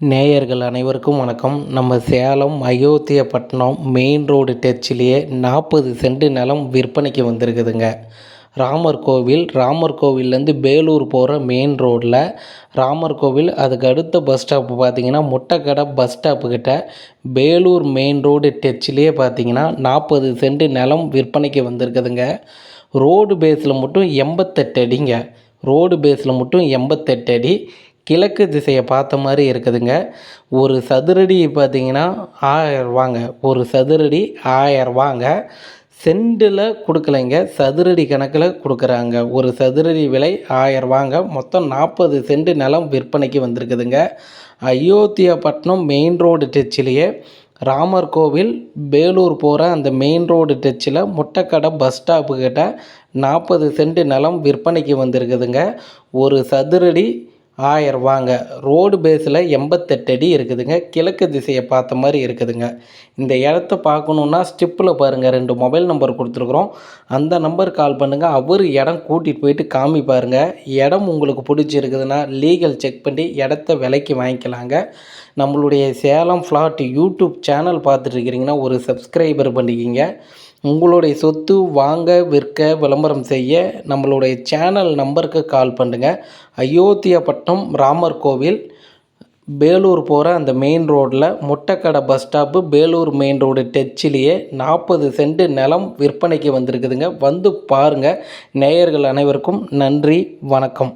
நேயர்கள் அனைவருக்கும் வணக்கம். நம்ம சேலம் அயோத்தியப்பட்டினம் மெயின் ரோடு டச்சிலேயே நாற்பது சென்ட் நிலம் விற்பனைக்கு வந்திருக்குதுங்க. ராமர் கோவில் ராமர் கோவில்லேருந்து பேலூர் போகிற மெயின் ரோட்டில் ராமர் கோவில் அதுக்கு அடுத்த பஸ் ஸ்டாப்பு பார்த்தீங்கன்னா முட்டைக்கடை பஸ் ஸ்டாப்பு கிட்ட பேலூர் மெயின் ரோடு டச்சிலேயே பார்த்தீங்கன்னா நாற்பது சென்ட் நிலம் விற்பனைக்கு வந்திருக்குதுங்க. ரோடு பேஸில் மட்டும் எண்பத்தெட்டு அடிங்க. ரோடு பேஸில் மட்டும் எண்பத்தெட்டு அடி. கிழக்கு திசையை பார்த்த மாதிரி இருக்குதுங்க. ஒரு சதுரடி பார்த்தீங்கன்னா ஆயரூவாங்க ஒரு சதுரடி ஆயரூவாங்க சென்டில் கொடுக்கலைங்க. சதுரடி கணக்கில் கொடுக்குறாங்க. ஒரு சதுரடி விலை ஆயரூவாங்க மொத்தம் நாற்பது சென்ட் நிலம் விற்பனைக்கு வந்திருக்குதுங்க. அயோத்தியாப்பட்டினம் மெயின் ரோடு டச்சிலேயே ராமர் கோவில் பேலூர் போகிற அந்த மெயின் ரோடு டச்சில் முட்டைக்கடை பஸ் ஸ்டாப்புக்கிட்ட நாற்பது சென்ட் நிலம் விற்பனைக்கு வந்திருக்குதுங்க. ஒரு சதுரடி ஆயரூவாங்க ரோடு பேஸில் எண்பத்தெட்டு அடி இருக்குதுங்க. கிழக்கு திசையை பார்த்த மாதிரி இருக்குதுங்க. இந்த இடத்த பார்க்கணுன்னா ஸ்டிப்பில் பாருங்கள் ரெண்டு மொபைல் நம்பர் கொடுத்துருக்குறோம். அந்த நம்பர் கால் பண்ணுங்கள் அவர் இடம் கூட்டிகிட்டு போயிட்டு காமி பாருங்கள் இடம் உங்களுக்கு பிடிச்சிருக்குதுன்னா லீகல் செக் பண்ணி இடத்த விலைக்கு வாங்கிக்கலாங்க. நம்மளுடைய சேலம் ஃப்ளாட் யூடியூப் சேனல் பார்த்துட்ருக்கிறீங்கன்னா ஒரு சப்ஸ்கிரைபர் பண்ணிக்கிங்க. உங்களுடைய சொத்து வாங்க விற்க விளம்பரம் செய்ய நம்மளுடைய சேனல் நம்பருக்கு கால் பண்ணுங்கள் அயோத்தியாப்பட்டினம் ராமர் கோவில். பேலூர் போகிற அந்த மெயின் ரோட்டில் முட்டைக்கடை bus stop Belur main road டச்சிலேயே நாற்பது சென்ட் நிலம் விற்பனைக்கு வந்திருக்குதுங்க. வந்து பாருங்கள் நேயர்கள் அனைவருக்கும் நன்றி வணக்கம்.